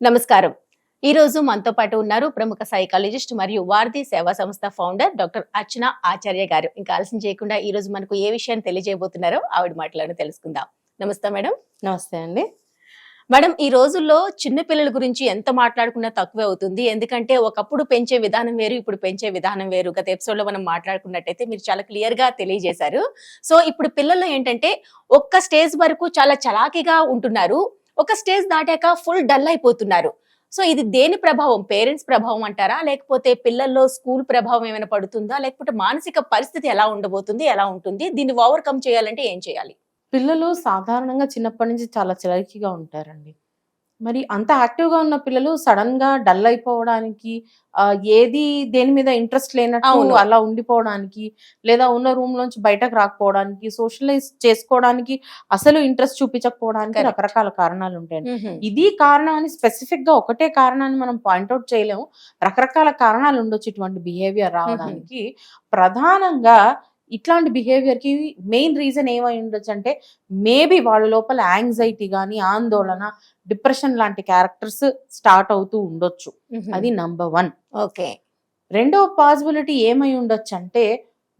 నమస్కారం. ఈ రోజు మనతో పాటు ఉన్నారు ప్రముఖ సైకాలజిస్ట్ మరియు వారధి సేవా సంస్థ ఫౌండర్ డాక్టర్ అర్చన ఆచార్య గారు. ఇంకా ఆలస్యం చేయకుండా ఈ రోజు మనకు ఏ విషయాన్ని తెలియజేయబోతున్నారో ఆవిడ మాటలను తెలుసుకుందాం. నమస్తే మేడం. నమస్తే అండి. మేడం ఈ రోజుల్లో చిన్న పిల్లల గురించి ఎంత మాట్లాడుకున్నా తక్కువే అవుతుంది. ఎందుకంటే ఒకప్పుడు పెంచే విధానం వేరు ఇప్పుడు పెంచే విధానం వేరు. గత ఎపిసోడ్లో మనం మాట్లాడుకున్నట్టయితే మీరు చాలా క్లియర్గా తెలియజేశారు. సో ఇప్పుడు పిల్లల్లో ఏంటంటే ఒక్క స్టేజ్ వరకు చాలా చలాకీగా ఉంటున్నారు. ఒక స్టేజ్ దాటాక ఫుల్ డల్ అయిపోతున్నారు. సో ఇది దేని ప్రభావం? పేరెంట్స్ ప్రభావం అంటారా? లేకపోతే పిల్లల్లో స్కూల్ ప్రభావం ఏమైనా పడుతుందా? లేకపోతే మానసిక పరిస్థితి ఎలా ఉండబోతుంది? ఎలా ఉంటుంది? దీన్ని ఓవర్కమ్ చేయాలంటే ఏం చేయాలి? పిల్లలు సాధారణంగా చిన్నప్పటి నుంచి చాలా చిలకిగా ఉంటారండి. మరి అంత యాక్టివ్గా ఉన్న పిల్లలు సడన్గా డల్ అయిపోవడానికి ఏది దేని మీద ఇంట్రెస్ట్ లేనట్టు. అలా ఉండిపోవడానికి లేదా ఉన్న రూమ్ నుంచి బయటకు రాకపోవడానికి సోషలైజ్ చేసుకోవడానికి అసలు ఇంట్రెస్ట్ చూపించకపోవడానికి. రకరకాల కారణాలు ఉంటాయండి. ఇది కారణం అని స్పెసిఫిక్గా ఒకటే కారణాన్ని మనం పాయింట్అవుట్ చేయలేము. రకరకాల కారణాలు ఉండొచ్చు ఇటువంటి బిహేవియర్ రావడానికి. ప్రధానంగా ఇట్లాంటి బిహేవియర్కి మెయిన్ రీజన్ ఏమై ఉండొచ్చు అంటే మేబీ వాళ్ళ లోపల యాంగ్జైటీ కానీ ఆందోళన డిప్రెషన్ లాంటి క్యారెక్టర్స్ స్టార్ట్ అవుతూ ఉండొచ్చు. అది నంబర్ వన్ ఓకే. రెండవ పాసిబిలిటీ ఏమై ఉండొచ్చు అంటే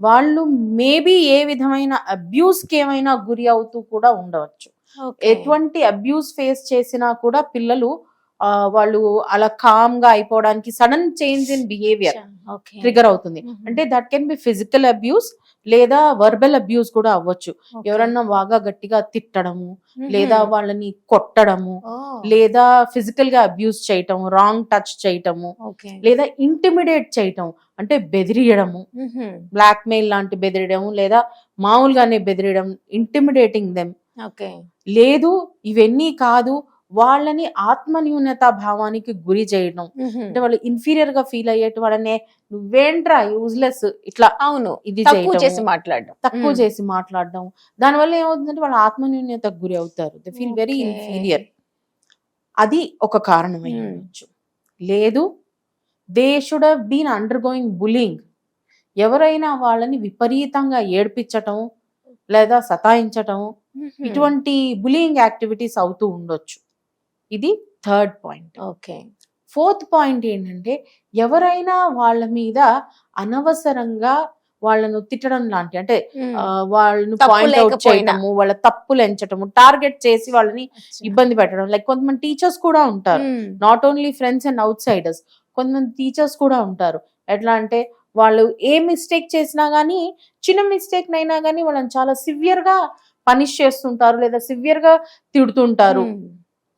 వాళ్ళు మేబీ ఏ విధమైన అబ్యూస్కి ఏమైనా గురి అవుతూ కూడా ఉండవచ్చు. ఎటువంటి అబ్యూస్ ఫేస్ చేసినా కూడా పిల్లలు వాళ్ళు అలా కామ్గా అయిపోవడానికి sudden change in behaviour trigger అవుతుంది. అంటే that can be physical abuse లేదా వర్బల్ అబ్యూస్ కూడా అవ్వచ్చు. ఎవరన్నా బాగా గట్టిగా తిట్టడము లేదా వాళ్ళని కొట్టడము లేదా ఫిజికల్గా అబ్యూస్ చేయటం రాంగ్ టచ్ చేయటము లేదా ఇంటిమిడేట్ చేయటం అంటే బెదిరియడము బ్లాక్ మెయిల్ లాంటి బెదిరియడం లేదా మామూలుగానే బెదిరియడం ఇంటిమిడేటింగ్ దెమ్ ఓకే లేదు ఇవన్నీ కాదు వాళ్ళని ఆత్మన్యూనత భావానికి గురి చేయడం. అంటే వాళ్ళు ఇన్ఫీరియర్గా ఫీల్ అయ్యేటి వాళ్ళనే నువ్వేంట్రా యూజ్లెస్ ఇట్లా అవును. ఇది తక్కువ చేసి మాట్లాడడం. తక్కువ. చేసి మాట్లాడడం. దానివల్ల ఏమవుతుందంటే వాళ్ళ ఆత్మన్యూన్యతకు గురి అవుతారు. They feel very. ఇన్ఫీరియర్ అది ఒక కారణమై. ఉండొచ్చు. లేదు they should have been undergoing bullying ఎవరైనా వాళ్ళని విపరీతంగా ఏడ్పించటం లేదా సతాయించటం ఇటువంటి బులింగ్ యాక్టివిటీస్ అవుతూ ఉండొచ్చు. ఇది third point. Okay. Fourth point ఏంటంటే ఎవరైనా వాళ్ళ మీద అనవసరంగా వాళ్ళను తిట్టడం లాంటి అంటే వాళ్ళను పాయింట్ అవుట్. చేయటము వాళ్ళ తప్పులు ఎంచటము టార్గెట్ చేసి వాళ్ళని ఇబ్బంది పెట్టడం. లైక్ కొంతమంది టీచర్స్ కూడా ఉంటారు. Not only friends and outsiders కొంతమంది టీచర్స్ కూడా ఉంటారు. ఎట్లా అంటే వాళ్ళు ఏ మిస్టేక్ చేసినా గానీ చిన్న మిస్టేక్ అయినా గానీ వాళ్ళని చాలా సివియర్గా పనిష్ చేస్తుంటారు లేదా సివియర్గా తిడుతుంటారు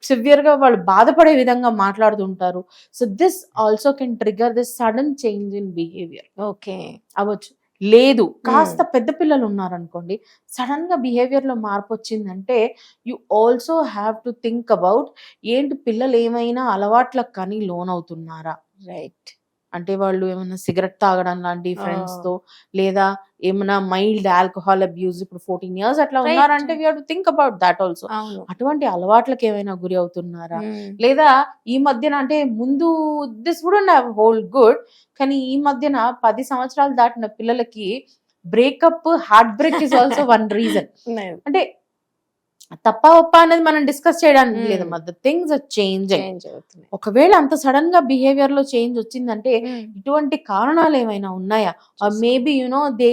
సివియర్గా వాళ్ళు బాధపడే విధంగా మాట్లాడుతుంటారు. So this also can trigger this sudden change in behaviour okay అవ్వచ్చు. లేదు. కాస్త పెద్ద పిల్లలు ఉన్నారనుకోండి సడన్గా బిహేవియర్లో మార్పు వచ్చిందంటే you also have to think about ఏంటి పిల్లలు ఏమైనా అలవాట్లకు కానీ లోన్ అవుతున్నారా రైట్ అంటే వాళ్ళు ఏమైనా సిగరెట్ తాగడం లాంటి ఫ్రెండ్స్. తో లేదా ఏమైనా మైల్డ్ ఆల్కహాల్ అబ్యూస్ ఇప్పుడు ఫోర్టీన్ ఇయర్స్ అట్లా. ఉన్నారంటే we to think about that also అటువంటి అలవాట్లకు ఏమైనా గురి అవుతున్నారా. లేదా ఈ మధ్యన అంటే ముందు దిస్ వుడ్ హోల్ గుడ్ కానీ ఈ మధ్యన పది సంవత్సరాలు దాటిన పిల్లలకి breakup heartbreak is also one reason. అంటే తప్ప ఒప్ప అనేది మనం డిస్కస్ చేయడానికి. లేదు మధ్య థింగ్స్ చేంజ్ అవుతున్నాయి. ఒకవేళ అంత సడన్గా బిహేవియర్లో చేంజ్ వచ్చిందంటే. ఇటువంటి కారణాలు ఏమైనా ఉన్నాయా. Maybe you know they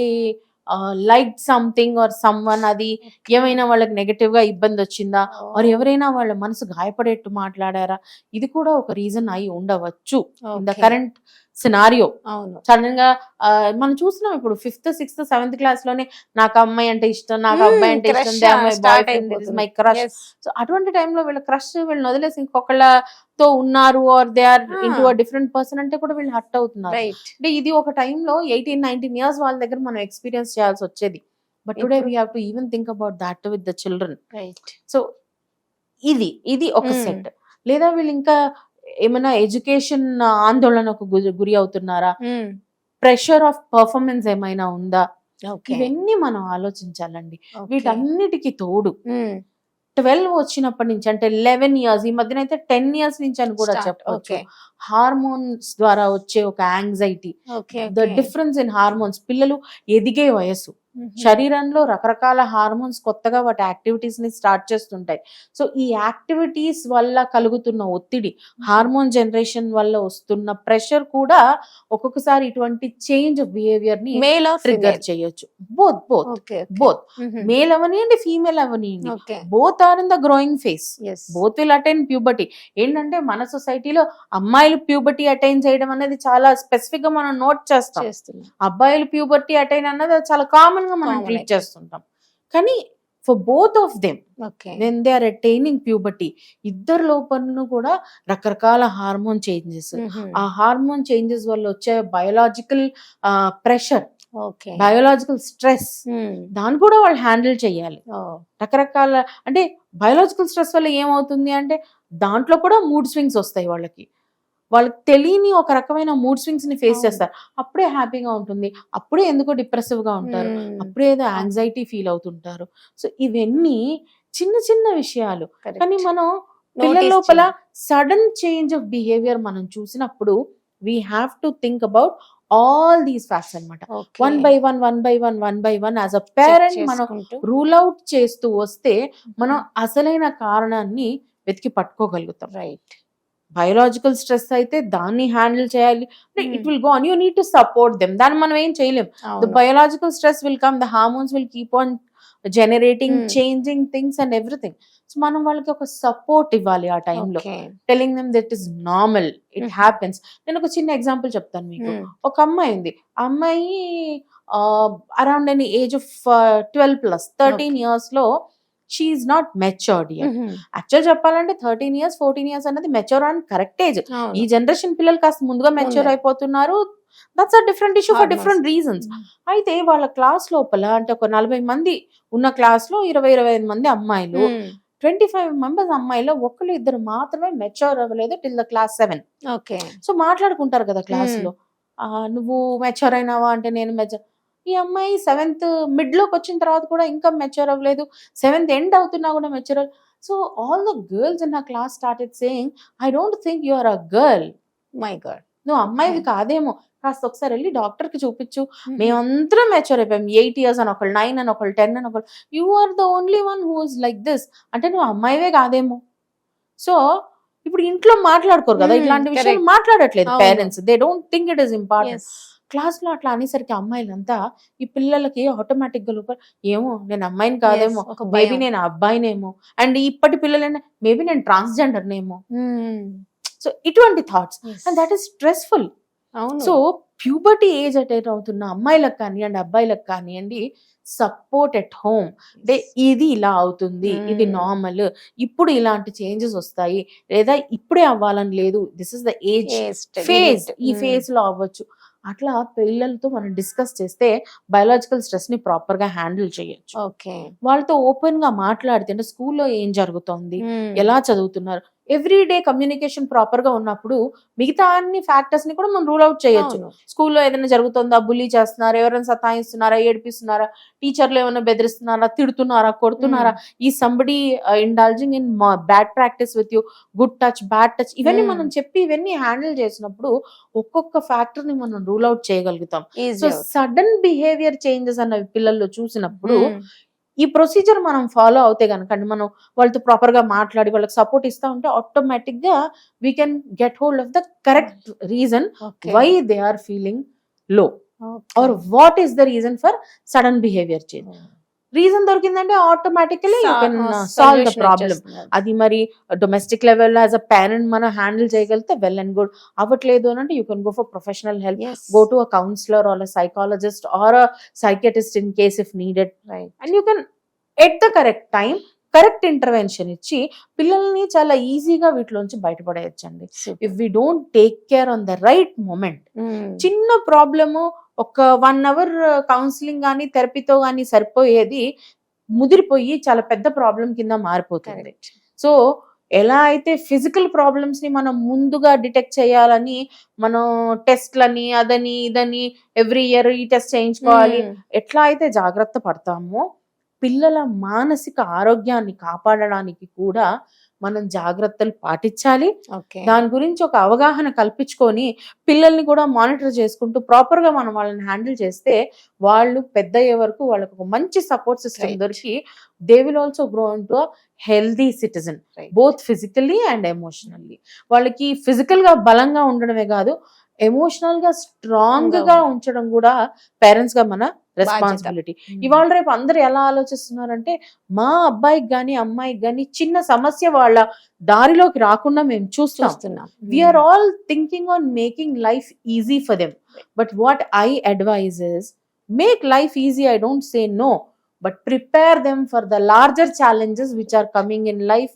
like something or someone అది ఏమైనా వాళ్ళకి నెగటివ్గా ఇబ్బంది వచ్చిందా ఆర్ ఎవరైనా వాళ్ళ మనసు గాయపడేట్టు మాట్లాడారా ఇది కూడా ఒక రీజన్ అయి ఉండవచ్చు ద. కరెంట్ సినారియో అవును సడన్గా మనం చూస్తున్నాం ఇప్పుడు ఫిఫ్త్ సిక్స్త్ సెవెంత్ క్లాస్లోనే నాకు అమ్మాయి అంటే ఇష్టం నాకు Hmm, అబ్బాయి అంటే ఇష్టం మై క్రష్. సో అటువంటి టైంలో వీళ్ళ క్రష్ వీళ్ళని వదిలేసి ఇంకొకళ్ళతో ఉన్నారు or they are. Into different person అంటే కూడా వీళ్ళు హర్ట్ అవుతున్నారు. అంటే ఇది ఒక టైంలో ఎయిటీన్ నైన్టీన్ ఇయర్స్ వాళ్ళ దగ్గర మనం ఎక్స్పీరియన్స్ చేయాల్సి వచ్చేది but today we have to even think about that with the children. So ఇది ఇది ఒక Hmm. సెట్ లేదా వీళ్ళు ఇంకా ఏమైనా ఎడ్యుకేషన్ ఆందోళనకు గురి గురి అవుతున్నారా. ప్రెషర్ ఆఫ్ పర్ఫార్మెన్స్ ఏమైనా ఉందా. ఇవన్నీ మనం ఆలోచించాలండి. వీటన్నిటికీ తోడు మ్మ్. ట్వెల్వ్ వచ్చినప్పటి నుంచి అంటే లెవెన్ ఇయర్స్ ఈ మధ్యన అయితే టెన్ ఇయర్స్ నుంచి అని కూడా. చెప్పవచ్చు. హార్మోన్స్ ద్వారా వచ్చే ఒక anxiety. The. Difference in hormones పిల్లలు ఎదిగే వయసు శరీరంలో రకరకాల హార్మోన్స్ కొత్తగా వాటి యాక్టివిటీస్ని స్టార్ట్ చేస్తుంటాయి. సో ఈ యాక్టివిటీస్ వల్ల కలుగుతున్న ఒత్తిడి హార్మోన్ జనరేషన్ వల్ల వస్తున్న ప్రెషర్ కూడా ఒక్కొక్కసారి ఇటువంటి చేంజ్ ఆఫ్ బిహేవియర్ని మేల్ ట్రిగర్ చేయొచ్చు. బోత్ బోత్ బోత్ మేల్ అవనియండి female అవనియండి. Both are in the growing phase both will attain puberty ఏంటంటే మన సొసైటీలో అమ్మాయిలు ప్యూబర్టీ అటైన్ చేయడం అనేది చాలా స్పెసిఫిక్గా మనం నోట్ చేస్తాం. అబ్బాయిలు ప్యూబర్టీ అటైన్ అన్నది చాలా కామన్ గా మనం ట్రీట్. చేస్తుంటాం. కానీ for both of them okay when they are attaining puberty ఇద్దరు లోపలను కూడా రకరకాల హార్మోన్ చేంజెస్ ఆ హార్మోన్ చేంజెస్ వల్ల వచ్చే biological pressure okay biological stress దాన్ని కూడా వాళ్ళు హ్యాండిల్ చేయాలి. రకరకాల అంటే బయోలాజికల్ స్ట్రెస్ వల్ల ఏమవుతుంది అంటే దాంట్లో కూడా మూడ్ స్వింగ్స్ వస్తాయి వాళ్ళకి. వాళ్ళకి తెలియని ఒక రకమైన మూడ్ స్వింగ్స్ని ఫేస్. చేస్తారు. అప్పుడే హ్యాపీగా ఉంటుంది. అప్పుడే ఎందుకో డిప్రెసివ్గా ఉంటారు. అప్పుడే ఏదో యాంగ్జైటీ ఫీల్ అవుతుంటారు. సో ఇవన్నీ చిన్న చిన్న విషయాలు. కానీ మనం పిల్లల లోపల సడన్ చేంజ్ ఆఫ్ బిహేవియర్ మనం చూసినప్పుడు we have to think about all these facts అన్నమాట. One by one one by one one by one as a parent మనం రూల్ అవుట్ చేస్తూ వస్తే మనం అసలైన కారణాన్ని వెతికి పట్టుకోగలుగుతాం. రైట్ బయోలాజికల్ స్ట్రెస్ అయితే దాన్ని హ్యాండిల్ చేయాలి. It will go on. You need to support them. దాన్ని మనం ఏం చేయలేం. The biological stress will come. The hormones will keep on generating Hmm. Changing things and everything. So మనం వాళ్ళకి ఒక సపోర్ట్ ఇవ్వాలి ఆ టైంలో. Telling them that is normal. It Mhm. Happens. నేను ఒక చిన్న ఎగ్జాంపుల్ చెప్తాను మీకు. ఒక అమ్మాయి ఉంది. అమ్మాయి around any age of twelve plus thirteen ఇయర్స్లో షీఈ్ నాట్ మెచ్యూర్డ్ యాక్చువల్ చెప్పాలంటే థర్టీన్ ఇయర్స్ ఫోర్టీన్ ఇయర్స్ అనేది మెచ్యూర్ అండ్ కరెక్ట్ ఏజ్ ఈ జనరేషన్ పిల్లలు కాస్త ముందుగా మెచ్యూర్. అయిపోతున్నారు. That's a different issue for. Different reasons అయితే వాళ్ళ క్లాస్ లోపల అంటే ఒక నలభై మంది ఉన్న క్లాస్లో ఇరవై ఇరవై ఐదు మంది అమ్మాయిలు ట్వంటీ ఫైవ్ మెంబర్స్ అమ్మాయిలో ఒకళ్ళు ఇద్దరు మాత్రమే మెచ్యూర్ అవ్వలేదు till the class seven okay so మాట్లాడుకుంటారు కదా క్లాస్ Hmm. లో నువ్వు మెచ్యూర్ అయినావా? అంటే నేను మెచ్యూర్ ఈ అమ్మాయి సెవెంత్ మిడ్లోకి వచ్చిన తర్వాత కూడా ఇంకా మెచ్యూర్ అవ్వలేదు. సెవెంత్ ఎండ్ అవుతున్నా కూడా mature so all the girls in ఆ class started saying I don't think you are a girl my god నువ్వు అమ్మాయివి కాదేమో. కాస్త ఒకసారి వెళ్ళి డాక్టర్కి చూపించు మేమందరం మెచ్యూర్ అయిపోయాం. ఎయిట్ ఇయర్స్ అని ఒకళ్ళు నైన్ అని ఒకళ్ళు టెన్ అని ఒకళ్ళు. You are the only one who is like this అంటే నువ్వు అమ్మాయివే కాదేమో. సో ఇప్పుడు ఇంట్లో మాట్లాడుకోరు కదా Hmm, ఇట్లాంటి విషయాలు. మాట్లాడట్లేదు. Parents they don't think it is important క్లాస్లో అట్లా అనేసరికి అమ్మాయిలంతా ఈ పిల్లలకి ఆటోమేటిక్గా లోపల ఏమో నేను అమ్మాయిని కాదేమో ఒక మేబీ నేను అబ్బాయినేమో. అండ్ ఇప్పటి పిల్లలైనా మేబీ నేను ట్రాన్స్జెండర్ నేమో సో ఇటువంటి thoughts. And that is stressful. అవును. సో ప్యూబర్టీ ఏజ్ అటైన్ అవుతున్న అమ్మాయిలకు కానివ్వండి అబ్బాయిలకు కానివ్వండి సపోర్ట్ ఎట్ హోమ్. అంటే ఇది ఇలా అవుతుంది ఇది. నార్మల్. ఇప్పుడు ఇలాంటి చేంజెస్ వస్తాయి లేదా ఇప్పుడే అవ్వాలని లేదు this is the age phase. ఈ ఫేజ్లో అవ్వచ్చు. అట్లా పిల్లలతో మనం డిస్కస్ చేస్తే బయాలజికల్ స్ట్రెస్ని ప్రాపర్గా హ్యాండిల్ చేయొచ్చు. ఓకే. వాళ్ళతో ఓపెన్గా మాట్లాడితే అంటే స్కూల్లో ఏం జరుగుతోంది? ఎలా చదువుతున్నారు? ఎవ్రీ డే కమ్యూనికేషన్ ప్రాపర్గా ఉన్నప్పుడు మిగతా అన్ని ఫ్యాక్టర్స్ని కూడా మనం రూల్ అవుట్ చేయొచ్చు. స్కూల్లో ఏదైనా జరుగుతుందా? బుల్లీ చేస్తున్నారా? ఎవరైనా సతాయిస్తున్నారా? ఏడిపిస్తున్నారా? టీచర్లు ఏమైనా బెదిరిస్తున్నారా? తిడుతున్నారా? కొడుతున్నారా? ఈ somebody indulging in bad practice with you good touch bad touch ఇవన్నీ. మనం చెప్పి ఇవన్నీ హ్యాండిల్ చేసినప్పుడు ఒక్కొక్క ఫ్యాక్టర్ని మనం రూల్ అవుట్ చేయగలుగుతాం. సో సడన్ బిహేవియర్ చేంజెస్ అన్నవి పిల్లల్లో చూసినప్పుడు ఈ ప్రొసీజర్ మనం ఫాలో అవుతే కనుక అంటే మనం వాళ్ళతో ప్రాపర్గా మాట్లాడి వాళ్ళకి సపోర్ట్ ఇస్తా ఉంటే ఆటోమేటిక్గా we can get hold of the correct reason why they are ఫీలింగ్లో or what is the reason for sudden behaviour change reason దొరికిందంటే automatically you can solve the problem అది మరి domestic level as a parent మనం handle చేయగలిగితే well and good అవ్వట్లేదు అని అంటే you can go for professional help to a counselor or a psychologist or a psychiatrist in case if needed. Right and you can at the correct time correct intervention ఇచ్చి పిల్లల్ని చాలా ఈజీగా వీటిలోంచి బయటపడేయచ్చండి. If we don't take care on the right moment చిన్న problem ఒక one hour counselling కానీ థెరపీతో కానీ సరిపోయేది ముదిరిపోయి చాలా పెద్ద ప్రాబ్లం కింద మారిపోతుంది. సో ఎలా అయితే ఫిజికల్ ప్రాబ్లమ్స్ని మనం ముందుగా డిటెక్ట్ చేయాలని మనం టెస్ట్లని అదని ఇదని ఎవ్రీ ఇయర్ ఈ టెస్ట్ చేయించుకోవాలి ఎట్లా అయితే జాగ్రత్త పడతామో పిల్లల మానసిక ఆరోగ్యాన్ని కాపాడడానికి కూడా మనం జాగ్రత్తలు పాటించాలి దాని గురించి ఒక అవగాహన కల్పించుకొని పిల్లల్ని కూడా మానిటర్ చేసుకుంటూ ప్రాపర్గా మనం వాళ్ళని హ్యాండిల్ చేస్తే వాళ్ళు పెద్ద అయ్యే వరకు వాళ్ళకి ఒక మంచి సపోర్ట్ సిస్టమ్. దొరికి they will also grow into healthy citizen. Both physically and emotionally వాళ్ళకి ఫిజికల్గా బలంగా ఉండడమే కాదు ఎమోషనల్గా స్ట్రాంగ్గా ఉంచడం కూడా పేరెంట్స్గా మన రెస్పాన్సిబిలిటీ. ఇవాళ రేపు అందరు ఎలా ఆలోచిస్తున్నారంటే మా అబ్బాయికి గాని అమ్మాయికి గాని చిన్న సమస్య వాళ్ళ దారిలోకి రాకుండా మేము చూస్తాం చూస్తున్నాం. We are all thinking on making life easy for them but what I advise is make life easy I don't say no but prepare them for the larger challenges which are coming in life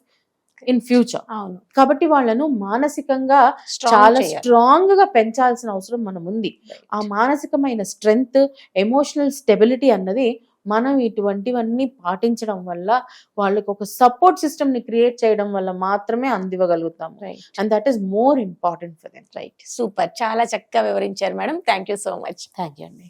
in future అవును. కాబట్టి వాళ్ళను మానసికంగా చాలా. స్ట్రాంగ్గా పెంచాల్సిన అవసరం మనం ఉంది ఆ మానసికమైన స్ట్రెంగ్త్ ఎమోషనల్ స్టెబిలిటీ అన్నది మనం ఇటువంటివన్నీ పాటించడం వల్ల వాళ్ళకి ఒక సపోర్ట్ సిస్టమ్ని క్రియేట్ చేయడం వల్ల మాత్రమే అందివ్వగలుగుతాం and that is more important for them right super చాలా చక్కగా వివరించారు madam. Thank you so much thank అండి